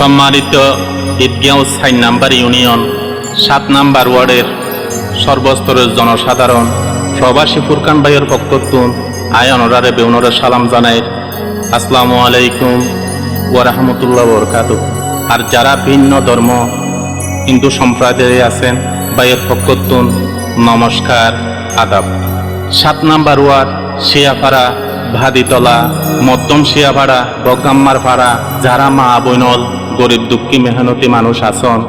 সম্মানিত ঈদগাঁও সাইন number union, সাত নাম্বার ওয়ার্ডের সর্বস্তরের জনসাধারণ, প্রবাসী ফুরকান ভাইয়ের পক্ষতুন আয় অনরারে বেউনরে সালাম জানাই। আসসালামু আলাইকুম ওয়ারহমতুল্লাহ বরকাত আর যারা ভিন্ন ধর্ম, হিন্দু সম্প্রদায়ে আছেন, ভাইয়ের পক্ষতুন নমস্কার, আদাব। সাত নাম্বার ওয়ার্ড, শিয়াপাড়া, ভাদিতলা, মধ্যম শিয়াপাড়া, বগাম্মার পাড়া, যারা মা বৈনল গরিব, দুঃখী, মেহনতি মানুষ আছেন।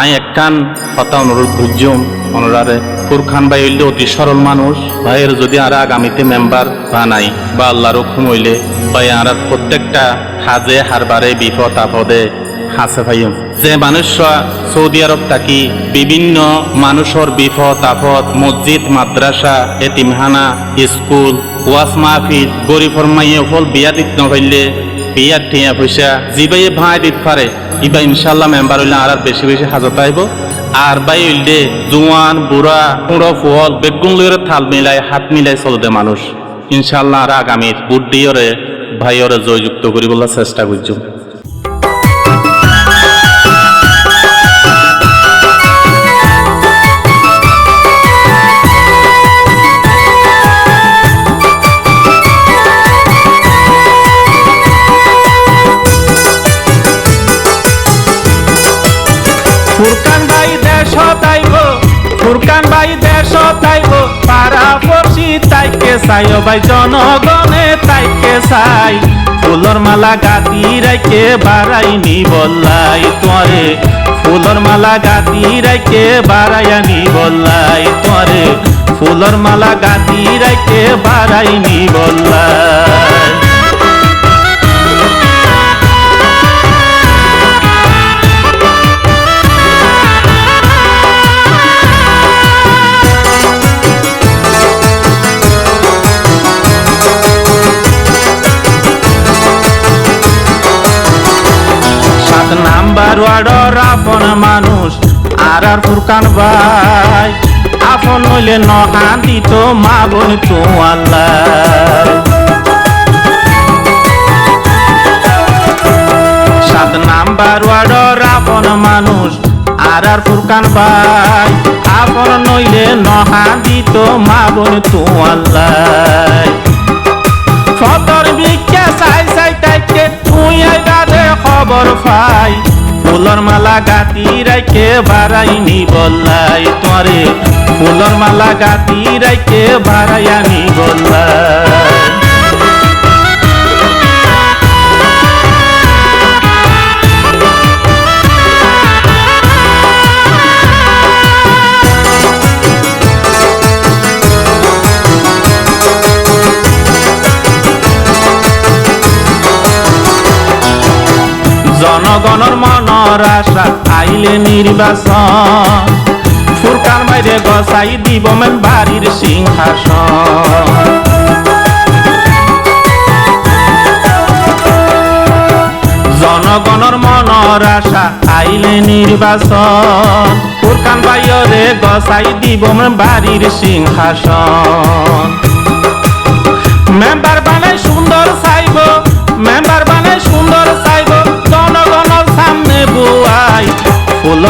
আই একখান কথা অনুরোধ বুঝুম অনুরারে। ফুরখান ভাই হইলে অতি সরল মানুষ। ভাইয়ের যদি আর আগামীতে মেম্বার বানাই বা আল্লাহর হুকুম হইলে ভাই আর প্রত্যেকটা হাজে, হারবারে বিপদ আপদে হাসে ভাইম যে মানুষরা সৌদি আরব থাকি, বিভিন্ন মানুষের বিপদ আপদ, মসজিদ, মাদ্রাসা এতিমহানা স্কুল ওয়াস মাহফিল গরিবর মাইয়ে ফল বিয়া নভাইলে বিয়ার টিয়া পয়সা জিবাইয়ে ভাই দিত পারে। ইবা ইনশাল্লাহ মেম্বার হইলে আর বেশি বেশি হাজত আইব। আর বাই হইলে জোয়ান, বুড়া পুরো ফুল, বেগুন লইরে থাল মিলাই, হাত মিলাই চলতে মানুষ। ইনশাল্লাহ আর আগামীর বুদ্ধিয়রে ভাইয়রে জয়যুক্ত করিবলার চেষ্টা করছ। ভাই দেশ তাইব পাড়া পড়ছি তাইকে চাই ও ভাই জনগণে তাইকে চাই? ফুলর মালা গাতি রাইকে বাড়াইনি বললাই তোরে ফুলর মালা গাতি রাইকে বাড়াইনি বললাই তোরে ফুলর মালা গাতি রাইকে বাড়াইনি বললাই ওয়ার্ডর আপন মানুষ, আর আর ফুরকান ভাই। আপন হইলে নহা দিত মা বোন তো আল্লাহ। সাত নাম্বার ওয়ার্ডর আপন মানুষ, আর আর ফুরকান ভাই। আপন নইলে নহা দিত মা বোন তো ফুলর মালা গাতি রাইকে বাড়াইনি বললাই তোরে ফুলর মালা গাতি রাইকে বাড়াইয়ানি বললাই। জনগণর আশা আইলে নির্বাচন। ফুরকান বাইরে গসাই দিব মেন বাড়ির সিংহাসন। জনগণর মনৰ আশা, আইলে নির্বাচন। ফুরকান বাইরে গসাই দিব বাড়ির সিংহাসন। মেম্বার বানাই সুন্দর চাইব মেম্বার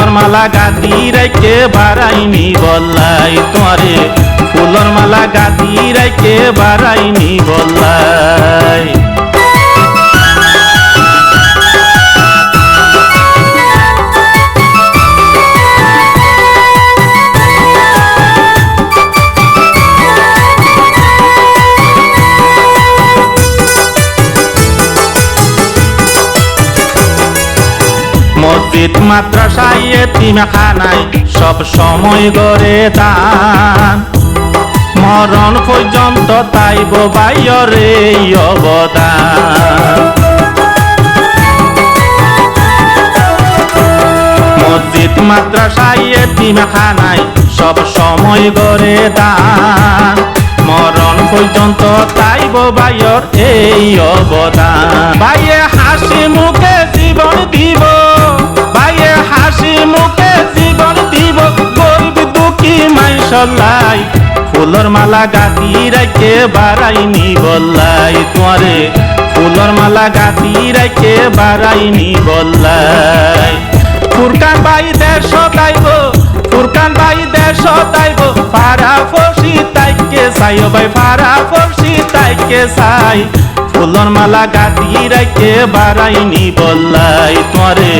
ফুলর মালা গাদি রাইকে বাড়াইনি বল্লাই তোমারে। ফুলর মালা গাদি রাইকে বাড়াইনি বললাই। মসজিদ মাদ্রাসায় এতিমখানায় সব সময় গড়ে দান। মরণ পর্যন্ত তাইব বাইরে অবদান। মসজিদ মাদ্রাসায় এতিমখানায় সব সময় গড়ে দান। মরণ পর্যন্ত তাইব বাইর এই অবদান। বাইয়ে হাসি মুখে জীবন দিব। মাইসলাই ফুলর মালা গাতি রাখে বাড়াইনি বললাই তোরে ফুলর মালা গাতি রাইকে বারাইনি বললাই। ফুরকান বাই দেশ তাইব ফুরকান বাই দেশ তাইব ফারা ফসি তাইকে সাই ও ভাই ফারা ফসি তাইকে সাই ফুলর মালা গাতি রাইকে বারাইনি বললাই তোরে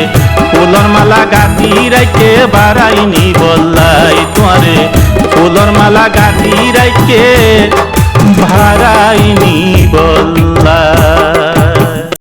ফুলর মালা গাতি রাইকে বারাইনি বললাই তোরে ফুলর মালা গাঁথি রাইকে ভাড়াইনি বল